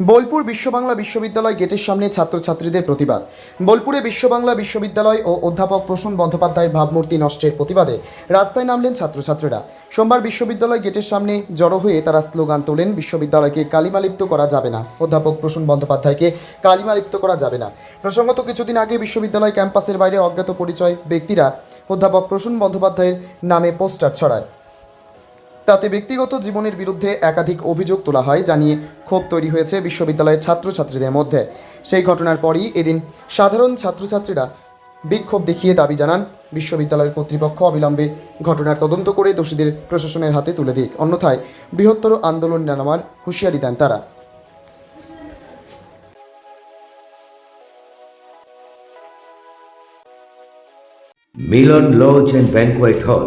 বোলপুর বিশ্ববাংলা বিশ্ববিদ্যালয় গেটের সামনে ছাত্রছাত্রীদের প্রতিবাদ। বোলপুরে বিশ্ববাংলা বিশ্ববিদ্যালয় ও অধ্যাপক প্রসূন বন্দ্যোপাধ্যায়ের ভাবমূর্তি নষ্টের প্রতিবাদে রাস্তায় নামলেন ছাত্রছাত্রীরা। সোমবার বিশ্ববিদ্যালয় গেটের সামনে জড়ো হয়ে তারা স্লোগান তোলেন, বিশ্ববিদ্যালয়কে কালিমালিপ্ত করা যাবে না। অধ্যাপক প্রসূন বন্দ্যোপাধ্যায়কে কালিমালিপ্ত করা যাবে না। প্রসঙ্গত কিছুদিন আগে বিশ্ববিদ্যালয় ক্যাম্পাসের বাইরে অজ্ঞাত পরিচয় ব্যক্তিরা অধ্যাপক প্রসূন বন্দ্যোপাধ্যায়ের নামে পোস্টার ছড়ায়। তাতে ব্যক্তিগত জীবনের বিরুদ্ধে একাধিক অভিযোগ তোলা হয় জানিয়ে ক্ষোভ তৈরি হয়েছে বিশ্ববিদ্যালয়ের ছাত্রছাত্রীদের মধ্যে। সেই ঘটনার পরই এদিন সাধারণ ছাত্রছাত্রীরা বিক্ষোভ দেখিয়ে দাবি জানান বিশ্ববিদ্যালয়ের কর্তৃপক্ষ অবিলম্বে ঘটনার তদন্ত করে দোষীদের প্রশাসনের হাতে তুলে দিক। অন্যথায় বৃহত্তর আন্দোলন নামার হুঁশিয়ারি দেন তারা। মিলন লজ অ্যান্ড ব্যাংকোয়েট হল